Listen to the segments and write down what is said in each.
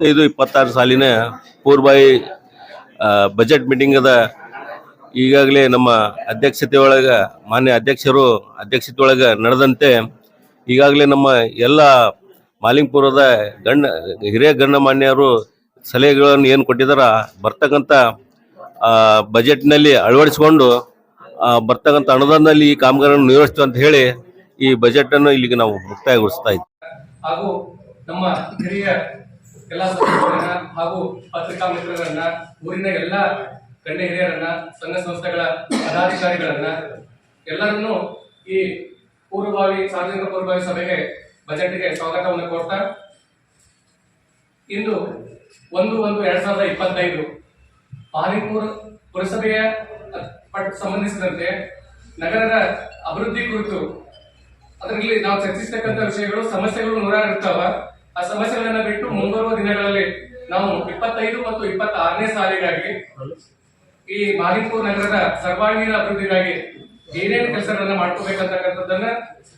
ಇದು ಇಪ್ಪತ್ತಾರು ಸಾಲಿನ ಪೂರ್ವಾಯಿ ಆ, ಬಜೆಟ್ ಮೀಟಿಂಗ್ ಅದ. ಈಗಾಗಲೇ ನಮ್ಮ ಅಧ್ಯಕ್ಷತೆ ಒಳಗ ಮಾನ್ಯ ಅಧ್ಯಕ್ಷರು ಅಧ್ಯಕ್ಷತೆ ಒಳಗೆ ನಡೆದಂತೆ ಈಗಾಗಲೇ ನಮ್ಮ ಎಲ್ಲ ಮಾಲಿಂಗ್ಪುರದ ಗಣ್ಯ ಹಿರಿಯ ಗಣ್ಯಮಾನ್ಯರು ಸಲಹೆಗಳನ್ನು ಏನು ಕೊಟ್ಟಿದಾರ ಬರ್ತಕ್ಕಂಥ ಬಜೆಟ್ನಲ್ಲಿ ಅಳವಡಿಸಿಕೊಂಡು ಬರ್ತಕ್ಕಂಥ ಅನುದಾನದಲ್ಲಿ ಈ ಕಾಮಗಾರಿಯನ್ನು ನಿರ್ವಹಿಸ್ತು ಅಂತ ಹೇಳಿ ಈ ಬಜೆಟ್ ಅನ್ನು ಇಲ್ಲಿಗೆ ನಾವು ಮುಕ್ತಾಯಗೊಳಿಸ್ತಾ ಇದ್ದೀವಿ ಹಾಗೂ ನಮ್ಮ ಹಿರಿಯ ಎಲ್ಲ ಸದಸ್ಯರನ್ನ ಹಾಗೂ ಪತ್ರಿಕಾ ಮಿತ್ರರನ್ನ, ಊರಿನ ಎಲ್ಲ ಗಣ್ಯ ಹಿರಿಯರನ್ನ, ಸಂಘ ಸಂಸ್ಥೆಗಳ ಪದಾಧಿಕಾರಿಗಳನ್ನ, ಎಲ್ಲರನ್ನೂ ಈ ಪೂರ್ವಭಾವಿ, ಸಾರ್ವಜನಿಕ ಪೂರ್ವಭಾವಿ ಸಭೆಗೆ, ಬಜೆಟ್ಗೆ ಸ್ವಾಗತವನ್ನು ಕೊಡ್ತಾ ಇಂದು ಒಂದು ಒಂದು ಎರಡ್ ಸಾವಿರದ ಇಪ್ಪತ್ತೈದು ಮಾಲಿಂಪುರ ಪುರಸಭೆಯ ಸಂಬಂಧಿಸಿದಂತೆ ನಗರದ ಅಭಿವೃದ್ಧಿ ಕುರಿತು, ಅದರಲ್ಲಿ ನಾವು ಚರ್ಚಿಸತಕ್ಕಂಥ ವಿಷಯಗಳು, ಸಮಸ್ಯೆಗಳು ನೂರಾರು ಇರ್ತಾವ. ಆ ಸಮಸ್ಯೆಗಳನ್ನ ಬಿಟ್ಟು ಮುಂಬರುವ ದಿನಗಳಲ್ಲಿ ನಾವು ಇಪ್ಪತ್ತೈದು ಮತ್ತು ಇಪ್ಪತ್ತಾರನೇ ಸಾಲಿಗಾಗಿ ಈ ಮಾಲಿಂಪುರ್ ನಗರದ ಸರ್ವಾಂಗೀಣ ಅಭಿವೃದ್ಧಿಗಾಗಿ ಏನೇನು ಕೆಲಸಗಳನ್ನ ಮಾಡ್ಕೋಬೇಕಂತಕ್ಕಂಥದ್ದನ್ನ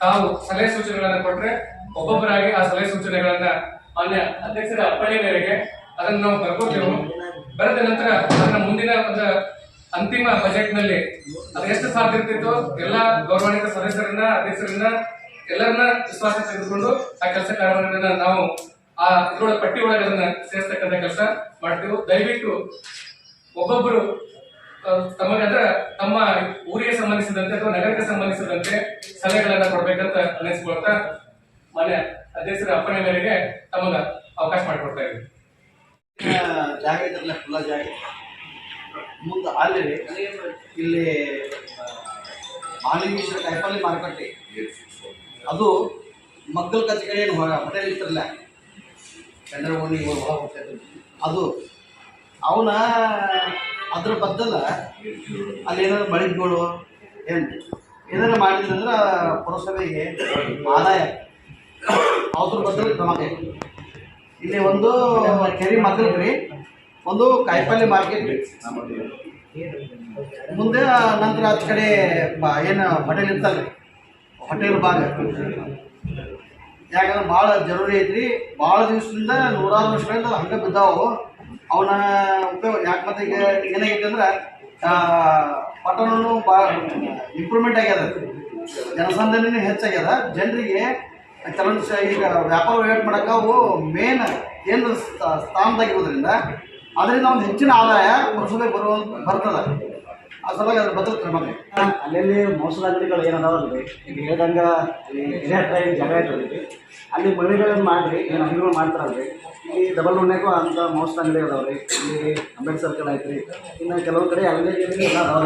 ತಾವು ಸಲಹೆ ಸೂಚನೆಗಳನ್ನ ಕೊಟ್ರೆ ಒಬ್ಬೊಬ್ಬರಾಗಿ ಆ ಸಲಹೆ ಸೂಚನೆಗಳನ್ನ ಮಾನ್ಯ ಅಧ್ಯಕ್ಷರ ಅಪ್ಪಣೆ ಮೇರೆಗೆ ಅದನ್ನು ನಾವು ಬರ್ಕೋತೇವೆ. ಬರೆದ ನಂತರ ಅದನ್ನ ಮುಂದಿನ ಒಂದು ಅಂತಿಮ ಬಜೆಟ್ನಲ್ಲಿ ಅದು ಎಷ್ಟು ಸಾಧ್ಯ ಇರ್ತಿತ್ತು ಎಲ್ಲಾ ಗೌರವಾನ್ವಿತ ಸದಸ್ಯರನ್ನ, ಅಧ್ಯಕ್ಷರನ್ನ ಎಲ್ಲರನ್ನ ವಿಶ್ವಾಸ ತೆಗೆದುಕೊಂಡು ಆ ಕೆಲಸ ಕಾರ್ಯಗಳನ್ನ ನಾವು ಆ ಇದ್ರೊಳಗೆ ಪಟ್ಟಿ ಒಳಗೆ ಅದನ್ನ ಸೇರಿಸ್ತಕ್ಕಂಥ ಕೆಲಸ ಮಾಡ್ತೀವಿ. ದಯವಿಟ್ಟು ಒಬ್ಬೊಬ್ಬರು ತಮಗಂದ್ರ ತಮ್ಮ ಊರಿಗೆ ಸಂಬಂಧಿಸಿದಂತೆ ಅಥವಾ ನಗರಕ್ಕೆ ಸಂಬಂಧಿಸಿದಂತೆ ಸಲಹೆಗಳನ್ನ ಕೊಡ್ಬೇಕಂತ ಅನಿಸ್ಕೊಳ್ತಾ ಮನೆ ಅಧ್ಯಕ್ಷರ ಅಪ್ಪಣೆ ಮೇರೆಗೆ ತಮಗ ಅವಕಾಶ ಮಾಡಿಕೊಡ್ತಾ ಇದ್ದೀವಿ. ಜಾಗ ಇದ್ರಲ್ಲ ಖುಲ್ಲ ಜಾಗ ಮುಂದೆ ಅಲ್ಲಿ ಇಲ್ಲಿ ಮಾಲಿಂಗೇಶ್ವರ ಟೈಪಲ್ಲಿ ಮಾರುಕಟ್ಟೆ ಅದು ಮಗ್ಗಲ್ ಏನು ಹೋಟೆಲ್ ಇರ್ತಿರಲ್ಲ ಚಂದ್ರ ಓಣಿ ಒಳಗೆ ಹೋಗ್ತಾ ಅದು ಅವನ ಅದ್ರ ಬದ್ದಲ್ಲ. ಅಲ್ಲಿ ಏನಾದ್ರು ಮಳಿಗೆಗಳು ಏನು ಏನಾದ್ರು ಮಾಡಿದ್ರಂದ್ರೆ ಪುರಸಭೆಗೆ ಆದಾಯ. ಅವ್ರ ಬದಲು ಕ್ರಮ. ಇಲ್ಲಿ ಒಂದು ಕೆರಿ ಮಗ್ಗಲ್ ರೀ ಒಂದು ಕಾಯಿಪಲ್ಲೆ ಮಾರ್ಕೆಟ್. ಮುಂದೆ ನಂತರ ಆಚ ಕಡೆ ಏನು ಮನೇಲಿ ಇರ್ತಲ್ಲ ಹೋಟೆಲ್ ಭಾಗ ಯಾಕಂದ್ರೆ ಭಾಳ ಜರೂರಿ ಐತ್ರಿ. ಭಾಳ ದಿವಸದಿಂದ ನೂರಾರು ವರ್ಷಗಳಿಂದ ಹಂಗೆ ಬಿದ್ದಾವು ಅವನ ಉಪಯೋಗ ಯಾಕೆ ಮತ್ತೆ ಈಗ ಏನಾಗೈತೆ ಅಂದ್ರೆ ಪಟ್ಟಣನು ಭಾಳ ಇಂಪ್ರೂವ್ಮೆಂಟ್ ಆಗ್ಯದ. ಜನಸಂದಣಿನೂ ಹೆಚ್ಚಾಗ್ಯದ. ಜನರಿಗೆ ಕೆಲವೊಂದು ಈಗ ವ್ಯಾಪಾರ ವಹಿವಾಟು ಮಾಡೋಕೆ ಅವು ಮೇನ್ ಕೇಂದ್ರ ಸ್ಥಾ- ಸ್ಥಾನದಾಗಿರೋದ್ರಿಂದ, ಅದರಿಂದ ಒಂದು ಹೆಚ್ಚಿನ ಆದಾಯ ಪುರಸಭೆ ಬರುವ ಬರ್ತದೆ. ಅಲ್ಲಲ್ಲಿ ಮೋಸದ ಅಂಗಡಿಗಳು ಏನದಾವಲ್ರಿ ಈಗ ಹೇಳ್ದಂಗ ಅಲ್ಲಿ ಜಾಗ ಅಲ್ಲಿ. ಮಳಿಗಳನ್ನು ಮಾಡ್ರಿ, ಏನು ಅಂಗಡಿಗಳು ಮಾಡ್ತಾರಲ್ರಿ. ಈ ಡಬಲ್ ಉಣ್ಣೆಗೂ ಅಂತ ಮೋಸದ ಅಂಗಡಿ ಅದಾವ್ರಿ. ಇಲ್ಲಿ ಅಂಬೇಡ್ ಸರ್ಕಲ್ ಐತ್ರಿ. ಇನ್ನು ಕೆಲವೊಂದು ಕಡೆ ಅಲ್ಲಿ ಇಲ್ಲಿ ಎಲ್ಲ ಅದಾವ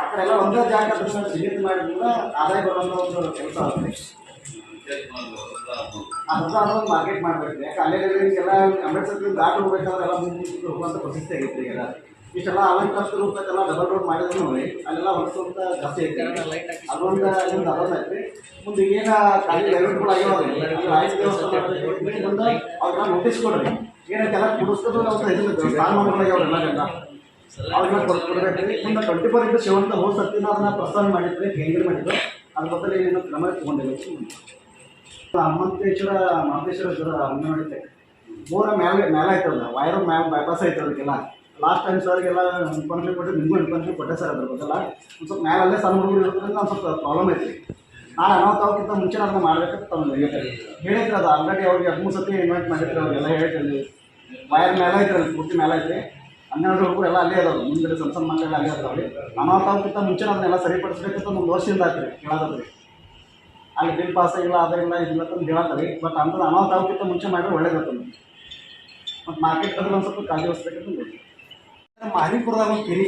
ಆ ಕಡೆ ಎಲ್ಲ ಒಂದೇ ಜಾಗ ಸಿಗಿತ್ ಮಾಡಿದ್ರೆ ಆದಾಯ ಬರುವಂತ ಒಂದು ಕೆಲಸ ಆಗ್ತದೆ ಅಂತ ಮಾರ್ಕೆಟ್ ಮಾಡ್ಬೇಕು. ಯಾಕೆ ಅಲ್ಲೇ ಎಲ್ಲ ಅಂಬೇಡ್ಕರ್ ದಾಟಿ ಹೋಗ್ಬೇಕಾದ್ರೆ ಎಲ್ಲ ಹೋಗುವಂಥ ಪರಿಸ್ಥಿತಿ ಆಗೈತೆ ಈಗ. ಇಷ್ಟೆಲ್ಲ ಅಲಂಕೃತ ರೂಪಕ್ಕೆಲ್ಲ ಡಬಲ್ ರೋಡ್ ಮಾಡಿದ್ರು ನೋಡಿ ಅಲ್ಲೆಲ್ಲ ಸ್ವಲ್ಪ ಜಾಸ್ತಿ ಐತೆ. ಅದೊಂದು ಅದೊಂದು ಅದೊಂದು ಐತ್ರಿ ಮುಂದೆ ಈಗ ಖಾಲಿ ಲೆವೆಟ್ಗಳು ಆಗ್ಯಾವ ಆಗ್ಯಾವ್ರಿ ಬಂದು ಅವ್ರನ್ನ ನೋಟಿಸ್ ಕೊಡ್ರಿ. ಏನಕ್ಕೆಲ್ಲ ಅವ್ರನ್ನ ಕೊಡ್ ಕೊಡ್ಬೇಕ್ರಿ ಮುಂದೆ ಟ್ವೆಂಟಿ ಫೋರ್ ಇಂಟು ಸೆವೆನ್ ಅಂತ ಹೋದ ಸರ್ತಿನ ಅದನ್ನ ಪ್ರಸ್ತಾವ ಮಾಡಿದ್ರಿ ಕೇಂದ್ರ ಮಾಡಿದ್ರು. ಅದ್ರ ಬದಲು ಏನು ಕ್ರಮ ತಗೊಂಡಿಲ್ಲ. ಹನುಮಂತೇಶ್ವರ ಮಹಂತೇಶ್ವರ ಅಂಗನವಾಡಿ ಮೂರ ಮೇಲೆ ಮೇಲೆ ಆಯ್ತಲ್ಲ. ವೈರ್ ಮ್ಯಾಲ ಬೈಪಾಸ್ ಐತೆ ಅದಕ್ಕೆಲ್ಲ. ಲಾಸ್ಟ್ ಟೈಮ್ ಸರ್ಗೆಲ್ಲ ಇನ್ಫಾರ್ಮೇಷನ್ ಕೊಟ್ಟು ನಿಮಗೂ ಇನ್ಫಾರ್ಮೇಷನ್ ಕೊಟ್ಟೆ ಸರ್ ಅದ್ರ ಬದಲ ಒಂದು ಸ್ವಲ್ಪ ಮೇಲೆ ಅಲ್ಲೇ ಸಣ್ಣ ಹುಡುಗರು ಇರೋದ್ರಿಂದ ಒಂದು ಸ್ವಲ್ಪ ಪ್ರಾಬ್ಲಮ್ ಐತಿ. ನಾನು ಅನಾಹುತ ಆಗೋಕ್ಕಿಂತ ಮುಂಚೆ ಅದನ್ನ ಮಾಡ್ಬೇಕಂತ ತಮ್ಮ ಹೇಳಿದ್ರೆ ಅದು ಆಲ್ರೆಡಿ ಅವ್ರಿಗೆ ಹದಿಮೂರು ಸತಿ ಇನ್ವೈಟ್ ಮಾಡಿದ್ರು, ಅವ್ರಿಗೆಲ್ಲ ಹೇಳ್ತೀನಿ ವೈರ್ ಮೇಲೆ ಐತ್ರಿ ಪೂರ್ತಿ ಮೇಲೆ ಐತೆ. ಹನ್ನೆರಡು ಹುಡುಗರು ಎಲ್ಲ ಅಲ್ಲೇ ಅದಾವೆ ಮುಂದೆ ಸಣ್ಣ ಸಣ್ಣ ಮಕ್ಕಳೆಲ್ಲ ಅಲ್ಲೇ ಅದಾವೆ ಅನಾಹುತ ಆಗೋಕ್ಕಿಂತ ಮುಂಚೆ ಅದನ್ನೆಲ್ಲ ಸರಿಪಡಿಸ್ಬೇಕಂತ ಒಂದು ವರ್ಷದಿಂದ ಆಗ್ತದೆ ಕೇಳೋದ್ರಿ ಅಲ್ಲಿ ಬಿಲ್ ಪಾಸ್ ಆಗಿಲ್ಲ ಅದರಿಂದ ಇದಿಲ್ಲ ಅಂತ ಹೇಳತ್ತಾರೆ ಬಟ್ ಅಂಥದ್ದು ಅನಾಹುತ ಆಗೋಕ್ಕಿಂತ ಮುಂಚೆ ಮಾಡಿದ್ರೆ ಒಳ್ಳೇದಾಗ್ತದೆ ಮತ್ತು ಮಾರ್ಕೆಟ್ ಬಂದ್ರೆ ಒಂದು ಸ್ವಲ್ಪ ಕಾಳಜಿ ವಹಿಸ್ಬೇಕಂತ ಬೇಕು ಮಾರಿಪುರದಾಗ ಒಂದು ಕೆರಿ.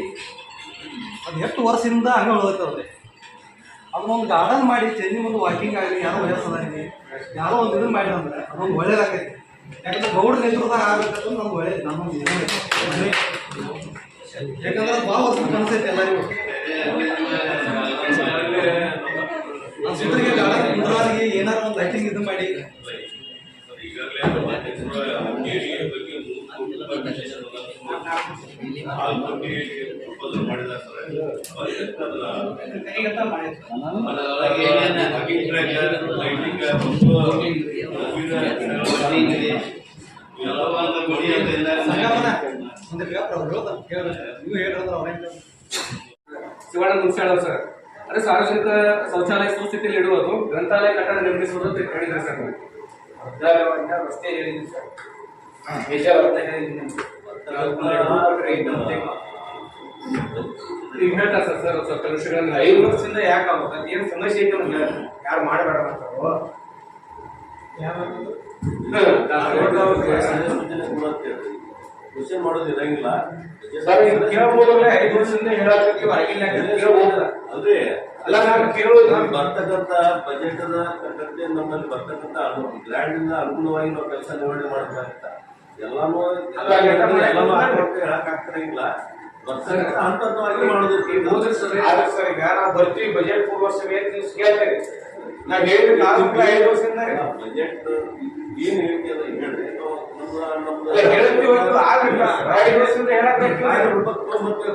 ಅದು ಎಷ್ಟು ವರ್ಷದಿಂದ ಹಂಗೆ ಉಳಿದೈತವ್ರಿ ಅದನ್ನೊಂದು ಗಾರ್ಡನ್ ಮಾಡಿ ಚೆನ್ನಿ ಒಂದು ವಾಕಿಂಗ್ ಆಗಲಿ, ಯಾರೋ ವಯಸ್ಸದಾಗಲಿ, ಯಾರೋ ಒಂದು ಇದನ್ನು ಮಾಡಿ ಅಂದ್ರೆ ಅದೊಂದು ಒಳ್ಳೇದಾಗೈತಿ. ಯಾಕಂದ್ರೆ ಗೌಡ ನೇತೃತ್ವದಾಗ ಆಗ್ಬೇಕಂತ ನಮ್ಗೆ ಒಳ್ಳೆ ನಮ್ಮೊಂದು. ಯಾಕಂದ್ರೆ ಭಾಳ ವರ್ಷ ಕನಸೈತೆ ಎಲ್ಲರಿಗೂ. ನಮ್ಮ ಸುತ್ತರಿಗೆ ಗಾರ್ಡನ್ ಒಂದು ಲೈಟಿಂಗ್ ಇದು ಮಾಡಿ. ಶಿವಣ್ಣ ಮುನ್ಸಾಳವ್ ಸರ್. ಅದೇ ಸಾರ್ವಜನಿಕ ಶೌಚಾಲಯ ಸುಸ್ಥಿತಿಯಲ್ಲಿ ಇಡುವುದು ಗ್ರಂಥಾಲಯ ಕಟ್ಟಡ ನಿರ್ಮಿಸುವುದು ಅಂತ ಹೇಳಿದ್ರೆ ಸರ್. ರಸ್ತೆ ಹೇಳಿದ್ದೀನಿ ಸರ್. ಬೇಜಾರು ಅಂತ ಹೇಳಿದ್ದೀನಿ ಈಗ ಹೇಳ್ತಾ ಸರ್ ಸರ್ ಸ್ವಲ್ಪ ವಿಷಯಗಳನ್ನ ಐದು ವರ್ಷದಿಂದ ಯಾಕೆ ಆಗ್ಬೇಕು ಏನು ಸಮಸ್ಯೆ ಐತೆ ಅಂತ ಹೇಳಿ ಯಾರು ಮಾಡಬೇಡ ಅಂತಾರೋ ಕ್ವಶನ್ ಮಾಡೋದು ಇರಂಗಿಲ್ಲ ಸರ್ ಇದು ಕೇಳ್ಬೋದಲ್ಲ ಐದು ವರ್ಷದಿಂದ ಹೇಳಕ್ಕೆ ಆಗಿಲ್ಲ ಅದೇ ಅಲ್ಲ ನಾನು ಕೇಳೋದು ನಾನು ಬರ್ತಕ್ಕಂತ ಬಜೆಟ್ ತಕ್ಕಂತೆ ನಮ್ಮಲ್ಲಿ ಬರ್ತಕ್ಕಂತ ಗ್ರ್ಯಾಂಡ್ ಇಂದ ಅನುಗುಣವಾಗಿ ನಾವು ಕೆಲಸ ನಿರ್ವಹಣೆ ಮಾಡಬೇಕಾಗತ್ತ ಎಲ್ಲಾನು ಎಲ್ಲಾನು ಹೇಳಕ್ ಹಂತವಾಗಿ ಹೋದ್ರೆ ಸರ್ ಆದ್ರೆ ಸರ್. ಈಗ ನಾವು ಬರ್ತೀವಿ. ಬಜೆಟ್ ಪೂರ್ವ ಸಭೆ ನೀವು ನಾವು ಲಾಸ್ಟ್ ಐದು ವರ್ಷದಿಂದ. ಬಜೆಟ್ ಏನ್ ಹೇಳಿಕೆ ಹೇಳ್ರಿ ಹೊರತು ಐದು ವರ್ಷದಿಂದ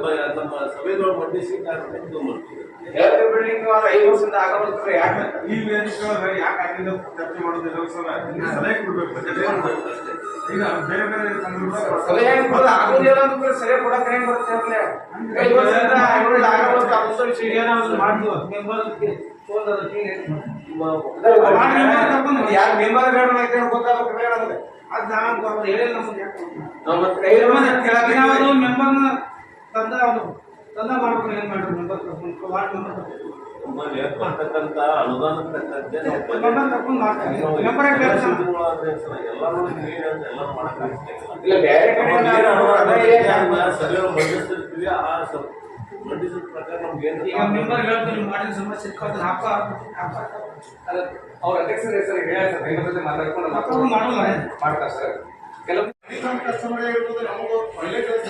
ಬ- ನಮ್ಮ ಸಭೆದೊಳಗೆ ಮಂಡಿಸಿ ಕಾರ್ಯಕ್ರಮ ತಗೊಂಡ್ಬರ್ತೀವಿ ಹೇಳ್ತೀವಿ ಬಿಲ್ಡಿಂಗ್ ಐದು ವರ್ಷದಿಂದ ಆಗಮಿಸ್ತಾರೆ ಯಾಕೆ ಈ ವೇದಿಕೆ ಯಾಕೆ ಆಗಿಲ್ಲ ಚರ್ಚೆ ಮಾಡೋದಿಲ್ಲ ಸರ್ ಸಲಹೆ ಕೊಡ್ಬೇಕು ಈಗ ಬೇರೆ ಬೇರೆ ಸಲಹೆ? ಆಗೋದಿಲ್ಲ ಅಂದ್ರೆ ಸರಿಯಾಗಿ ಕೊಡಕ್ಕೆ ಹೆಂಗ್ ಬರುತ್ತೆ ಅಂದ್ರೆ? ಐದು ವರ್ಷದಿಂದ ಏನೋ ಒಂದು. ಮೆಂಬರ್ ಯಾರು ಮೆಂಬರ್ ಬೇಡ ಅಂತ ಹೇಳಿ ಗೊತ್ತಾಗಬೇಕು ಬೇಡ ಅಂದ್ರೆ. ಅದ್ ನಾನು ಹೇಳಿಲ್ಲ ನಮ್ಗೆ ಯಾಕೆ? ಮತ್ತೆ ಕೈ ಮೆಂಬರ್ನ ತಂದ ಅವನು ತಂದ ಮಾಡ್ಬೇಕು ಏನ್ ಮಾಡ್ಬೇಕು ಮೆಂಬರ್ ಕರ್ಕೊಂಡು ವಾರ್ಡ್ ಅನುದಾನ ತಕ್ಕಂತೆ ಮಾಡ್ತಾರೆ ಎಲ್ಲ ಆ ಸ- ಮಂಡಿಸಿದ ಪ್ರಕಾರ ನಮ್ಗೆ ಈಗ ಮೆಂಬರ್ ಹೇಳ್ತೀನಿ ಮಾಡಿದ ಸಮಸ್ಯೆ ಅವ್ರ ಅಧ್ಯಕ್ಷರ ಹೆಸರು ಹೇಳ ಸರ್ ಮಾತಾಡ್ಕೊಂಡು. ಮಾಡ್ತಾರೆ ಸರ್. ಕೆಲವು ಕಸ್ಟಮರ್ ಇರ್ಬೋದು ನಮಗೂ ಒಳ್ಳೆ ಕೆಲಸ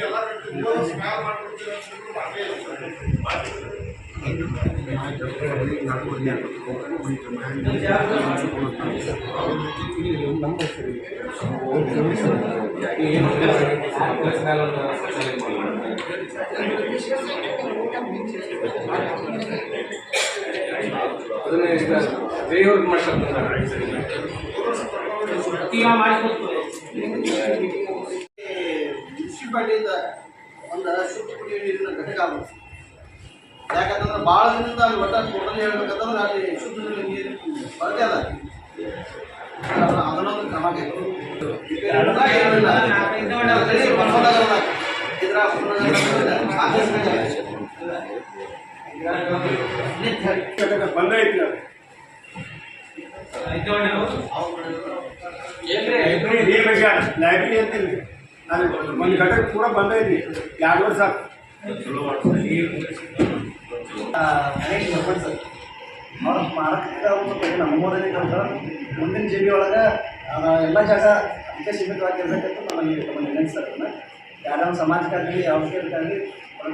ಎಲ್ಲ ಮಾಡ್ಕೊಡ್ತೀವಿ ಅಂತ ಮಾಡಲೇ ಇಲ್ಲ ಸರ್. ಅದನ್ನ ಈಗ ದೇವ್ರಿಗೆ ಮಾಡ್ತಾರೆ ಈಗ ಮಾಡಿಕೊಡ್ತು ಮುನ್ಸಿಪಾಲ್ಟಿಯಿಂದ ಒಂದು ಶುದ್ಧ ಕುಡಿಯುವ ನೀರಿನ ಘಟಕ ಯಾಕಂದ್ರೆ ಯಾಕಂತಂದ್ರೆ ಭಾಳ ದಿನದಿಂದ ಅಲ್ಲಿ ಒಟ್ಟ ಟೋಟಲ್ ಹೇಳ್ಬೇಕಂತಂದ್ರೆ ಅಲ್ಲಿ ಶುದ್ಧ ನೀರು ಬರದೇ ಅದ. ಅದನ್ನ- ಅದನ್ನೊಂದು ಕ್ರಮ ಬಂದೈತಿ ಲೈಬ್ರರಿ ನಾನು ಒಂದು ಗಂಟೆ ಕೂಡ ಬಂದೈತಿ ಎರಡು ವರ್ಷ. ಅವ್ರ ಮುಂದಿನ ಜಿ ಬಿ ಒಳಗೆ ಎಲ್ಲ ಜಾಗ ಅದಕ್ಕೆ ಸೀಮಿತವಾಗಿರ್ಬೇಕಂತ ನಮ್ಮಲ್ಲಿ ಏನೇನು ಸರ್ ಅದನ್ನ ಒಂದು ಸಮಾಜಕ್ಕಾಗಲಿ ಯಾವ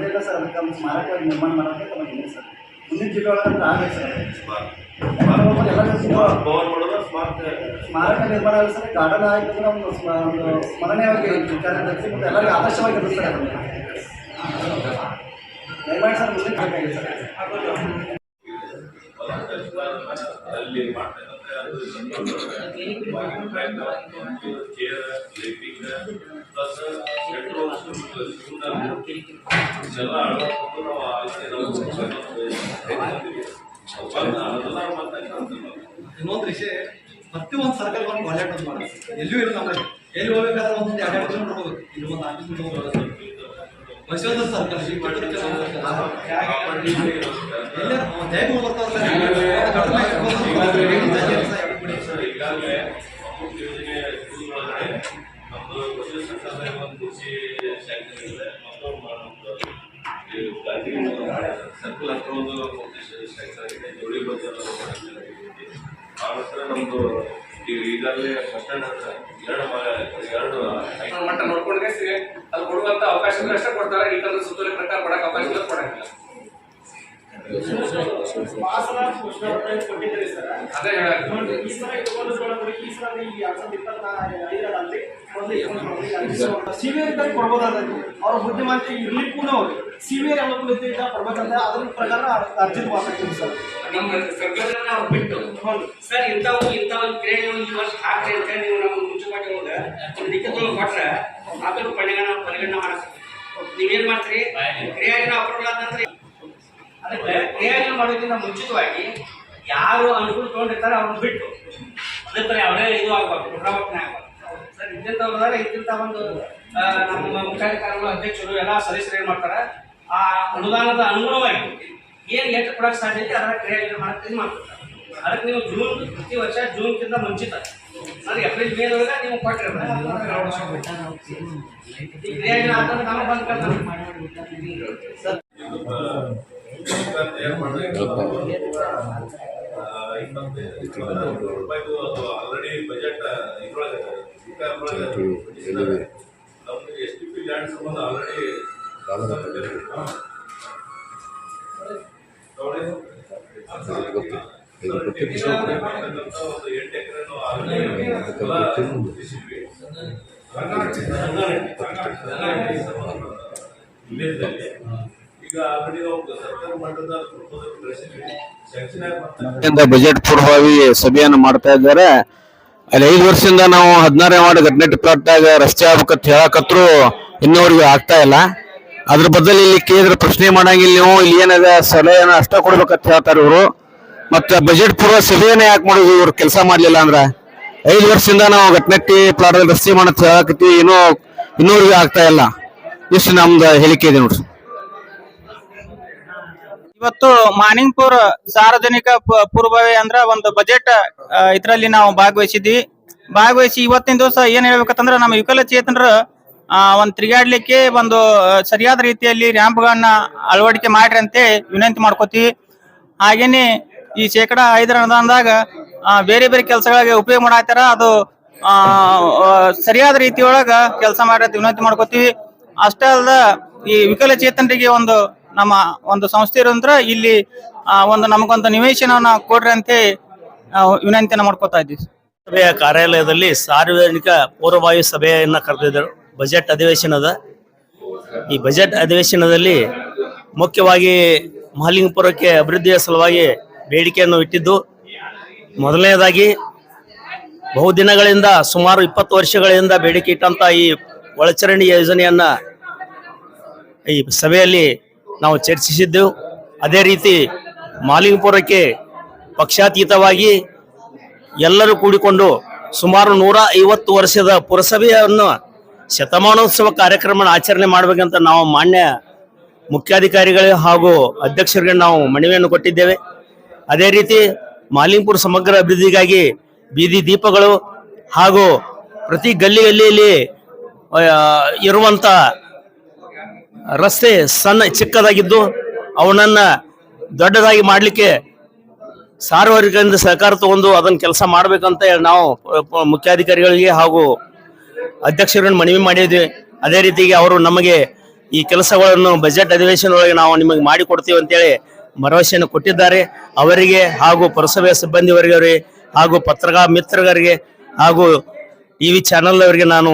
ಇಲ್ಲ ಸರ್, ಅದಕ್ಕೆ ಒಂದು ಸ್ಮಾರಕವಾಗಿ ನಿರ್ಮಾಣ ಮಾಡೋದಕ್ಕೆ ನಮಗೆ ಸರ್. ಮುಂದಿನ ಜಿ ಆಗಲಿ ಸರ್. ಸ್ಮಾರಕ. ನಿರ್ಮಾಣ ಆಗಲಿ ಸರ್ ಗಾರ್ಡನ್ ಆಯ್ತು ಒಂದು ಸ್ಮ- ಒಂದು ಸ್ಮರಣೀಯವಾಗಿ ಮತ್ತು ಎಲ್ಲರಿಗೂ ಆದರ್ಶವಾಗಿರುತ್ತೆ ಸರ್ ದಯಮಾಡಿ ಸರ್ ಮುಂದೆ ಬೇಕಾಗಿದೆ ಸರ್ ಅಲ್ಲಿ ಮಾಡ್ತಕ್ಕಂಥ ಚೇರ್ ಲೈಟಿಂಗ್ ಪ್ಲಸ್ ಅಳವಡಿಸ್ಕೊಂಡು ನಾವು ಇನ್ನೊಂದು ವಿಷಯ ಪ್ರತಿಯೊಂದು ಸರ್ಕಲ್ ಒಂದು ವಾಲೆಟ್ ಅಂತ ಮಾಡಿ ಎಲ್ಲೂ ಇಲ್ಲ ನಮ್ಮಲ್ಲಿ ಎಲ್ಲಿ ಹೋಗ್ಬೇಕಾದ್ರೆ ಒಂದೊಂದು ಎರಡು ಕಿಲೋಮೀಟರ್ ಹೋಗ್ಬೇಕು ಇಲ್ಲಿ ಒಂದು ಆಫೀಸ್ ಬಸವೇಂದ್ರ ಸರ್ಕಲ್ ಯೋಜನೆ ಸ್ಕೂಲ್ಗಳೊಳಗಡೆ ನಮ್ಮದು ಒಂದು ಗಾಂಧಿ ಸರ್ಕಲ್ ಹತ್ರ ಒಂದು ಜೋಡಿ ಬಜಾರ್ ಆ ಈ- ಈಗಾಗಲೇ ಬಸ್ ಸ್ಟ್ಯಾಂಡ್ ಹತ್ರ ಎರಡು ಎರಡು ಮಟ್ಟ ನೋಡ್ಕೊಂಡ್ರೆ ಅಲ್ಲಿ ಕೊಡುವಂತ ಅವಕಾಶಗಳು ಅಷ್ಟೇ ಕೊಡ್ತಾರೆ, ಈ ಕಾಲದ ಸುತ್ತೋಲೆ ಪ್ರಕಾರ ಕೊಡಕ್ಕೆ ಅವಕಾಶ ಕೊಡಂಗಿಲ್ಲ. ಅದೇ ಸಿವಿಯರ್ ಇದ್ದಾಗ ಕೊಡ್ಬೋದಾದ ಅವ್ರ ಬುದ್ಧಿಮಾಂತಿ ಇರ್ಲಿಕ್ಕೂ ಅವ್ರು ಸಿವಿಯರ್ ಯಾವತ್ತು ಇದ್ದ ಕೊಡ್ಬೇಕಂತ ಅದ್ರ ಪ್ರಕಾರ ಅರ್ಜಿ ಮಾತಾಡ್ತೀವಿ ಸರ್ ನಮ್ಮ ಸರ್ಕಾರ ಅವ್ರು ಬಿಟ್ಟು ಸರ್ ಇಂಥವು ಇಂಥವು ಕ್ರಿಯೆ ಒಂದು ವರ್ಷ ಹಾಕ್ರಿ ಅಂತ ನೀವು ನಮ್ಗೆ ಮುಂಚೆ ಮಾಡಿ ನಿಮ್ಗೆ ಲಿಖಿತವಾಗಿ ಕೊಟ್ರೆ ಆಮೇಲೆ ಪರಿಗಣ ಪರಿಗಣನೆ ಮಾಡಕ್ಕೆ ನೀವೇನ್ ಮಾಡ್ತೀರಿ ಕ್ರಿಯಾಜನ ಅಪ್ರೂವಲ್ ಆದಂದ್ರೆ ಅದಕ್ಕೆ ಕ್ರಿಯಾಜನ ಮಾಡೋದಕ್ಕಿಂತ ಮುಂಚಿತವಾಗಿ ಯಾರು ಅನುಕೂಲ ತೊಗೊಂಡಿರ್ತಾರೆ ಅವ್ರನ್ನ ಬಿಟ್ಟು. ಅದೇ ಅವರೇ ಇದು ಆಗ್ಬಾರ್ದು ಪುನರಾವರ್ತನೆ ಆಗ್ಬಾರ್ದು ಸರ್ ಇಂತಿಂತ ಒಂದು ನಮ್ಮ ಮುಖ್ಯಾಧಿಕಾರಿಗಳು, ಅಧ್ಯಕ್ಷರು ಎಲ್ಲ ಸದಸ್ಯರು ಏನ್ ಮಾಡ್ತಾರೆ? ಆ ಅನುದಾನದ ಅನುಗುಣವಾಗಿ ಏನ್ ಎಷ್ಟು ಕೊಡಕ್ ಸಾಧ್ಯ ಐತಿ ಅದರ ಕ್ರಿಯಾಜನ ಇದು ಮಾಡ್ತಾರೆ. ಅದಕ್ಕೆ ನೀವು ಜೂನ್, ಪ್ರತಿ ವರ್ಷ ಜೂನ್ಗಿಂತ ಮುಂಚಿತ. ಸರ್, ಏಪ್ರಿಲ್, ಮೇ ಒಳಗೆ ನೀವು ಕೊಟ್ಟಿರ್ತಾರೆ ಕ್ರಿಯಾಜನ ಕಳ್ತಾರೆ ಆಲ್ರೆಡಿ ಬಜೆಟ್ ಇದ್ರೊಳಗೆ ನಮ್ದು ಈಗ ಬಜೆಟ್ ಪೂರ್ವವಾಗಿ ಸಭೆಯನ್ನು ಮಾಡ್ತಾ ಇದ್ದಾರೆ. ಅಲ್ಲಿ ಐದು ವರ್ಷದಿಂದ ನಾವು ಹದಿನಾರನೇ ವಾರ್ಡ್ ಪ್ಲಾಟ್ ಪ್ಲಾಟ್ನಾಗ ರಸ್ತೆ ಆಗ್ಬೇಕಂತ ಹೇಳಕತ್ರು ಇನ್ನೋರಿಗೆ ಆಗ್ತಾ ಇಲ್ಲ. ಅದ್ರ ಬದಲು ಇಲ್ಲಿ ಕೇಂದ್ರ ಪ್ರಶ್ನೆ ಮಾಡಂಗಿಲ್ಲ ನೀವು. ಇಲ್ಲಿ ಏನದ? ಸಲಹೆನ ಅಷ್ಟ ಕೊಡ್ಬೇಕಂತ ಹೇಳ್ತಾರೆ ಇವರು. ಮತ್ತೆ ಬಜೆಟ್ ಪೂರ್ವ ಸಭೆಯನ್ನ ಯಾಕೆ ಮಾಡೋದು ಇವ್ರು ಕೆಲಸ ಮಾಡ್ಲಿಲ್ಲ ಅಂದ್ರೆ? ಐದು ವರ್ಷದಿಂದ ನಾವು ಘಟನೆಟ್ಟಿ ಪ್ಲಾಟ್ ರಸ್ತೆ ಮಾಡತ್ ಹೇಳಕತ್ತಿ ಏನೋ ಇನ್ನೂರಿಗೆ ಆಗ್ತಾ ಇಲ್ಲ. ಇಷ್ಟು ನಮ್ದು ಹೇಳಿಕೆ ಇದೆ ನೋಡ್ರಿ. ಇವತ್ತು ಮಾನಿಂಗ್ಪುರ್ ಸಾರ್ವಜನಿಕ ಪೂರ್ವಭಾವಿ ಅಂದ್ರ ಒಂದು ಬಜೆಟ್ ಇದರಲ್ಲಿ ನಾವು ಭಾಗವಹಿಸಿದ್ವಿ. ಭಾಗವಹಿಸಿ ಇವತ್ತಿನ ದಿವಸ ಏನ್ ಹೇಳ್ಬೇಕಂದ್ರ ನಮ್ಮ ವಿಕಲಚೇತನರು ಒಂದು ತಿರುಗಾಡ್ಲಿಕ್ಕೆ ಒಂದು ಸರಿಯಾದ ರೀತಿಯಲ್ಲಿ ರ್ಯಾಂಪ್ಗಳನ್ನ ಅಳವಡಿಕೆ ಮಾಡ್ರಿ ಅಂತ ವಿನಂತಿ ಮಾಡ್ಕೋತೀವಿ. ಹಾಗೇನೆ ಈ ಶೇಕಡ ಐದರ ಅನುದಾನದಾಗ ಬೇರೆ ಬೇರೆ ಕೆಲಸಗಳಿಗೆ ಉಪಯೋಗ ಮಾಡತ್ತಾರ ಅದು ಸರಿಯಾದ ರೀತಿಯೊಳಗ ಕೆಲಸ ಮಾಡ್ರಿ ವಿನಂತಿ ಮಾಡ್ಕೋತೀವಿ. ಅಷ್ಟೇ ಅಲ್ಲದ ಈ ವಿಕಲಚೇತನರಿಗೆ ಒಂದು ನಮ್ಮ ಒಂದು ಸಂಸ್ಥೆ ಇರೋದ್ರ ಇಲ್ಲಿ ಒಂದು ನಮಗೊಂದು ನಿವೇಶನವನ್ನ ಕೊಡ್ರಿ ಅಂತ ವಿನಂತಿಯನ್ನು ಮಾಡ್ಕೋತಾ ಇದ್ದೀವಿ. ಸಭೆಯ ಕಾರ್ಯಾಲಯದಲ್ಲಿ ಸಾರ್ವಜನಿಕ ಪೂರ್ವಭಾವಿ ಸಭೆಯನ್ನ ಕರೆದಿದ್ದರು. ಬಜೆಟ್ ಅಧಿವೇಶನದ, ಈ ಬಜೆಟ್ ಅಧಿವೇಶನದಲ್ಲಿ ಮುಖ್ಯವಾಗಿ ಮಹಾಲಿಂಗಪುರಕ್ಕೆ ಅಭಿವೃದ್ಧಿಯ ಸಲುವಾಗಿ ಬೇಡಿಕೆಯನ್ನು ಇಟ್ಟಿದ್ದು, ಮೊದಲನೇದಾಗಿ ಬಹುದಿನಗಳಿಂದ, ಸುಮಾರು ಇಪ್ಪತ್ತು ವರ್ಷಗಳಿಂದ ಬೇಡಿಕೆ ಇಟ್ಟಂತ ಈ ಒಳಚರಂಡಿ ಯೋಜನೆಯನ್ನ ಈ ಸಭೆಯಲ್ಲಿ ನಾವು ಚರ್ಚಿಸಿದ್ದೆವು ಅದೇ ರೀತಿ ಮಾಲಿಂಗಪುರಕ್ಕೆ ಪಕ್ಷಾತೀತವಾಗಿ ಎಲ್ಲರೂ ಕೂಡಿಕೊಂಡು ಸುಮಾರು ನೂರ ಐವತ್ತು ವರ್ಷದ ಪುರಸಭೆಯನ್ನು ಶತಮಾನೋತ್ಸವ ಕಾರ್ಯಕ್ರಮ ಆಚರಣೆ ಮಾಡಬೇಕಂತ ನಾವು ಮಾನ್ಯ ಮುಖ್ಯಾಧಿಕಾರಿಗಳು ಹಾಗೂ ಅಧ್ಯಕ್ಷರಿಗೆ ನಾವು ಮನವಿಯನ್ನು ಕೊಟ್ಟಿದ್ದೇವೆ. ಅದೇ ರೀತಿ ಮಾಲಿಂಪುರ ಸಮಗ್ರ ಅಭಿವೃದ್ಧಿಗಾಗಿ ಬೀದಿ ದೀಪಗಳು ಹಾಗೂ ಪ್ರತಿ ಗಲ್ಲಿ ಗಲ್ಲಿಯಲ್ಲಿ ಇರುವಂಥ ರಸ್ತೆ ಸಣ್ಣ ಚಿಕ್ಕದಾಗಿದ್ದು ಅವನನ್ನ ದೊಡ್ಡದಾಗಿ ಮಾಡಲಿಕ್ಕೆ ಸಾರ್ವಜನಿಕರಿಂದ ಸಹಕಾರ ತಗೊಂಡು ಅದನ್ನ ಕೆಲಸ ಮಾಡಬೇಕಂತ ನಾವು ಮುಖ್ಯಾಧಿಕಾರಿಗಳಿಗೆ ಹಾಗೂ ಅಧ್ಯಕ್ಷರನ್ನು ಮನವಿ ಮಾಡಿದ್ವಿ. ಅದೇ ರೀತಿಗೆ ಅವರು ನಮಗೆ ಈ ಕೆಲಸಗಳನ್ನು ಬಜೆಟ್ ಅಧಿವೇಶನ ಒಳಗೆ ನಾವು ನಿಮಗೆ ಮಾಡಿಕೊಡ್ತೀವಿ ಅಂತೇಳಿ ಭರವಸೆಯನ್ನು ಕೊಟ್ಟಿದ್ದಾರೆ. ಅವರಿಗೆ ಹಾಗೂ ಪುರಸಭೆಯ ಸಿಬ್ಬಂದಿ ಹಾಗೂ ಪತ್ರಿಕಾ ಮಿತ್ರರಿಗೆ ಹಾಗೂ ಟಿವಿ ಚಾನೆಲ್ ಅವರಿಗೆ ನಾನು